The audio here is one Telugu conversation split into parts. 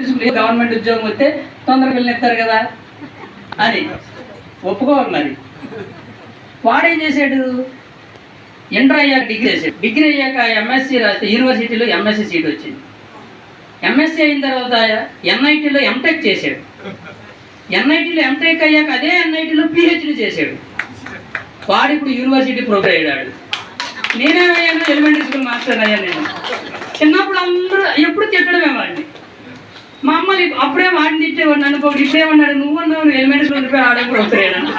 గవర్నమెంట్ ఉద్యోగం వస్తే తొందరగా వెళ్ళిస్తారు కదా. అని ఒప్పుకోవాలి మరి. వాడేం చేశాడు? ఇంటర్ అయ్యాక డిగ్రీ చేశాడు. డిగ్రీ అయ్యాక ఎంఎస్సి రాస్తే యూనివర్సిటీలో ఎంఎస్సి సీట్ వచ్చింది. ఎంఎస్సి అయిన తర్వాత ఎన్ఐటీలో ఎంటెక్ చేశాడు. ఎన్ఐటీలో ఎంటెక్ అయ్యాక అదే ఎన్ఐటీలో పిహెచ్డి చేశాడు. వాడు ఇప్పుడు యూనివర్సిటీ ప్రొఫెసర్ అయ్యాడు నేనేమయ్యాను ఎలిమెంటరీ స్కూల్ మాస్టర్ అయ్యాను నేను. చిన్నప్పుడు అందరూ ఎప్పుడు తిట్టడమే వాడిని. మా అమ్మ అప్పుడే వాడిని తిట్టేవాడు నన్ను పోగుడు ఇప్పుడేమన్నాడు నువ్వు అన్నావు ఎలిమెంటరీ స్కూల్ ఉండిపోయి ఆడే ప్రొఫెసర్ అయ్యాను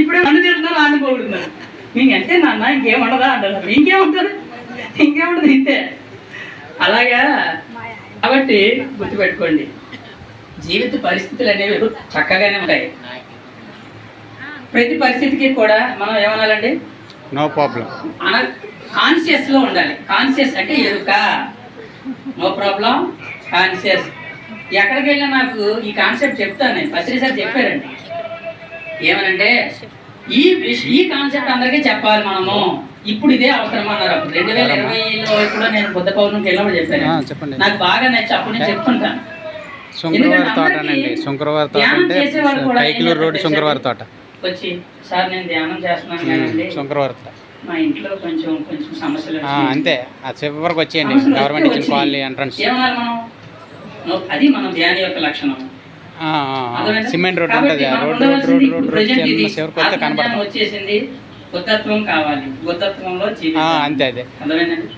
ఇప్పుడే నన్ను తిడుతున్నారు ఆడిని పోగుడుతున్నారు ఇంకంటే నాన్న ఇంకేముండదా అంటారు ఇంకేముంటుంది? ఇంకేముంటుంది ఇంతే. అలాగా? కాబట్టి గుర్తుపెట్టుకోండి. జీవిత పరిస్థితులు అనేవి చక్కగానే ఉంటాయి. ప్రతి పరిస్థితికి కూడా మనం ఏమనాలండి? నో ప్రాబ్లం అన కాన్షియస్లో ఉండాలి. కాన్షియస్ అంటే ఎరుక. నో ప్రాబ్లం కాన్షియస్ ఎక్కడికి వెళ్ళినా నాకు ఈ కాన్సెప్ట్ చెప్తాను నేను. పత్రి సార్ చెప్పారండి. ఏమనంటే ఈ ఈ కాన్సెప్ట్ అందరికీ చెప్పాలి మనము. ఇప్పుడు ఇదే అవసరం అన్నారు అప్పుడు. రెండు వేల ఇరవైలో కూడా నేను బుద్ధ పౌర్ణమికి వెళ్ళినప్పుడు చెప్పాను. చెప్పండి. నాకు బాగా నచ్చి అప్పుడు నేను శుంక్రవారి తోట అండి శుంక్రవారి తోట అంటే కైకిలూరు శుంక్రవారి వచ్చి సార్ నేను ధ్యానం చేస్తున్నాను శుంక్రవారి తోట. మా ఇంట్లో కొంచెం కొంచెం సమస్యలు. అంతే. ఆ చివరికి వచ్చేయండి. గవర్నమెంట్ ఇచ్చిన కాలనీ ఎంట్రన్స్ ఏమన్నారు మనం? అది మనం ధ్యాన యొక్క లక్షణం? సిమెంట్ రోడ్ ఉంటుంది road road road road road వచ్చేసింది బుద్ధత్వం కావాలి. బుద్ధత్వంలో అంతే అదే అర్థమైందండి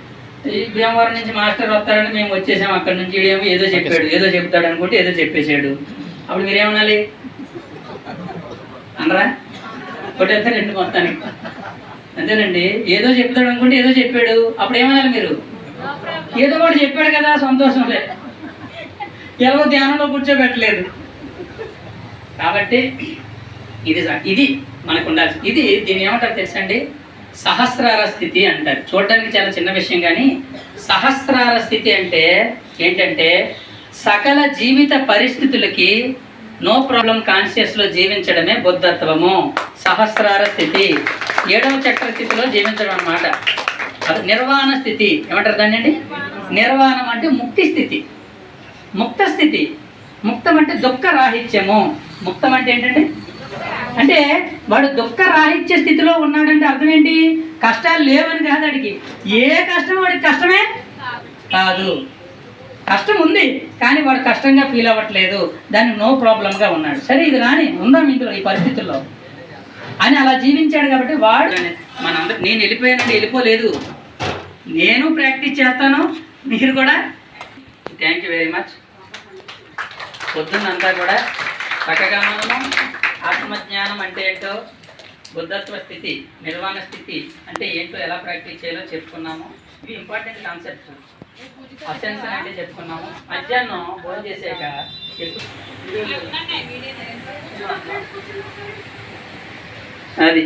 భీమవరం నుంచి మాస్టర్ వస్తారని మేము వచ్చేసాం అక్కడ నుంచి. ఈడేమో ఏదో చెప్పాడు ఏదో చెప్తాడు అనుకుంటే ఏదో చెప్పేశాడు. అప్పుడు మీరేమనాలి? అనరా? ఒకటి వెళ్తే రెండు మొత్తానికి అంతేనండి. ఏదో చెప్తాడు అనుకుంటే ఏదో చెప్పాడు. అప్పుడు ఏమనాలి మీరు ఏదో కూడా చెప్పాడు కదా సంతోషంలే. ఎవరో ధ్యానంలో కూర్చోబెట్టలేదు. కాబట్టి ఇది ఇది మనకు ఉండాల్సి ఇది దీన్ని ఏమంటారు తెలుసండి? సహస్రార స్థితి అంటారు. చూడడానికి చాలా చిన్న విషయం కానీ సహస్రార స్థితి అంటే ఏంటంటే సకల జీవిత పరిస్థితులకి నో ప్రాబ్లం కాన్షియస్లో జీవించడమే బుద్ధత్వము. సహస్రార స్థితి. ఏడవ చక్ర స్థితిలో జీవించడం అన్నమాట. అది నిర్వాణ స్థితి. ఏమంటారు దాన్ని అండి? నిర్వాణం అంటే ముక్తి స్థితి. ముక్త స్థితి ముక్తం అంటే దుఃఖ రాహిత్యము. ముక్తం అంటే ఏంటంటే అంటే వాడు దుఃఖ రాహిత్య స్థితిలో ఉన్నాడంటే అర్థం ఏంటి? కష్టాలు లేవని కాదు వాడికి ఏ కష్టం వాడికి? కష్టమే? కాదు. కష్టం ఉంది కానీ వాడు కష్టంగా ఫీల్ అవ్వట్లేదు. దాన్ని నో ప్రాబ్లంగా ఉన్నాడు. సరే ఇది రాని ఉందాం ఇందులో ఈ పరిస్థితుల్లో? అని అలా జీవించాడు కాబట్టి వాడు మనందరూ నేను వెళ్ళిపోయానంటే వెళ్ళిపోలేదు. నేను ప్రాక్టీస్ చేస్తాను మీరు కూడా థ్యాంక్ యూ వెరీ మచ్ పొద్దున్నంతా కూడా చక్కగా మనము ఆత్మజ్ఞానం అంటే ఏంటో బుద్ధత్వ స్థితి నిర్వాణ స్థితి అంటే ఏంటో ఎలా ప్రాక్టీస్ చేయాలో చెప్పుకున్నాము. ఇవి ఇంపార్టెంట్ కాన్సెప్ట్స్ అసెన్షన్ అంటే చెప్పుకున్నాము. మధ్యాహ్నం భోజనం చేసాక చెప్పు- అది.